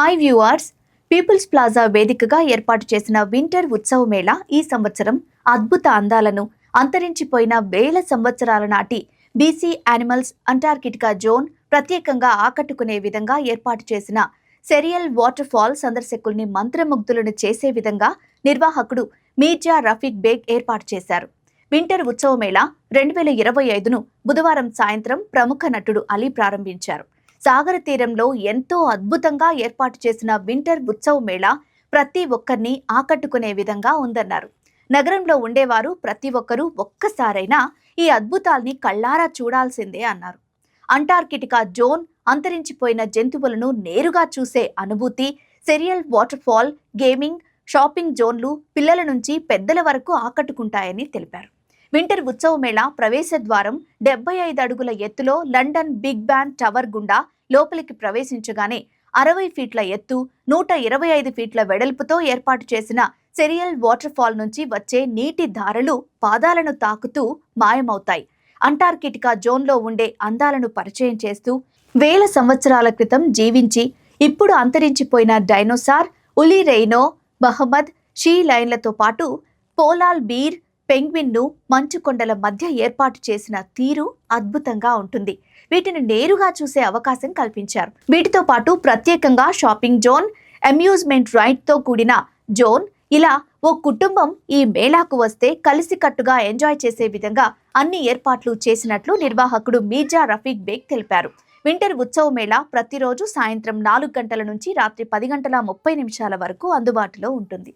Hi viewers peoples plaza వేదికగా ఏర్పాటు చేసిన వింటర్ ఉత్సవ మేళ ఈ సంవత్సరం అద్భుత అందాలను అంతరించిపోయిన వేల సంవత్సరాల నాటి బీసీ యానిమల్స్ అంటార్కిటికా జోన్ ప్రత్యేకంగా ఆకట్టుకునే విధంగా ఏర్పాటు చేసిన సెరియల్ వాటర్ ఫాల్ సందర్శకుల్ని మంత్రముగ్ధులను చేసే విధంగా నిర్వాహకుడు మీర్జా రఫీక్ బేగ్ ఏర్పాటు చేశారు. వింటర్ ఉత్సవ మేళ రెండు వేల ఇరవై ఐదును బుధవారం సాయంత్రం ప్రముఖ నటుడు అలీ ప్రారంభించారు. సాగర తీరంలో ఎంతో అద్భుతంగా ఏర్పాటు చేసిన వింటర్ ఉత్సవ మేళా ప్రతి ఒక్కరిని ఆకట్టుకునే విధంగా ఉందన్నారు. నగరంలో ఉండేవారు ప్రతి ఒక్కరూ ఒక్కసారైనా ఈ అద్భుతాల్ని కళ్ళారా చూడాల్సిందే అన్నారు. అంటార్కిటికా జోన్ అంతరించిపోయిన జంతువులను నేరుగా చూసే అనుభూతి సెరియల్ వాటర్ ఫాల్ గేమింగ్ షాపింగ్ జోన్లు పిల్లల నుంచి పెద్దల వరకు ఆకట్టుకుంటాయని తెలిపారు. వింటర్ ఉత్సవ మేళా ప్రవేశ ద్వారం డెబ్బై ఐదు అడుగుల ఎత్తులో లండన్ బిగ్ బ్యాన్ టవర్ గుండా లోపలికి ప్రవేశించగానే అరవై ఫీట్ల ఎత్తు నూట ఇరవై ఐదు ఫీట్ల వెడల్పుతో ఏర్పాటు చేసిన సెరియల్ వాటర్ ఫాల్ నుంచి వచ్చే నీటి ధారలు పాదాలను తాకుతూ మాయమవుతాయి. అంటార్కిటికా జోన్లో ఉండే అందాలను పరిచయం చేస్తూ వేల సంవత్సరాల క్రితం జీవించి ఇప్పుడు అంతరించిపోయిన డైనోసార్ ఉలి రెయినో మహమ్మద్ షీ లైన్లతో పాటు పోలాల్ బీర్ పెంగ్విన్ను మంచు కొండల మధ్య ఏర్పాటు చేసిన తీరు అద్భుతంగా ఉంటుంది. వీటిని నేరుగా చూసే అవకాశం కల్పించారు. వీటితో పాటు ప్రత్యేకంగా షాపింగ్ జోన్ అమ్యూజ్మెంట్ రైడ్తో కూడిన జోన్ ఇలా ఓ కుటుంబం ఈ మేళాకు వస్తే కలిసికట్టుగా ఎంజాయ్ చేసే విధంగా అన్ని ఏర్పాట్లు చేసినట్లు నిర్వాహకుడు మీర్జా రఫీక్ బేగ్ తెలిపారు. వింటర్ ఉత్సవ మేళా ప్రతిరోజు సాయంత్రం నాలుగు గంటల నుంచి రాత్రి పది గంటల ముప్పై నిమిషాల వరకు అందుబాటులో ఉంటుంది.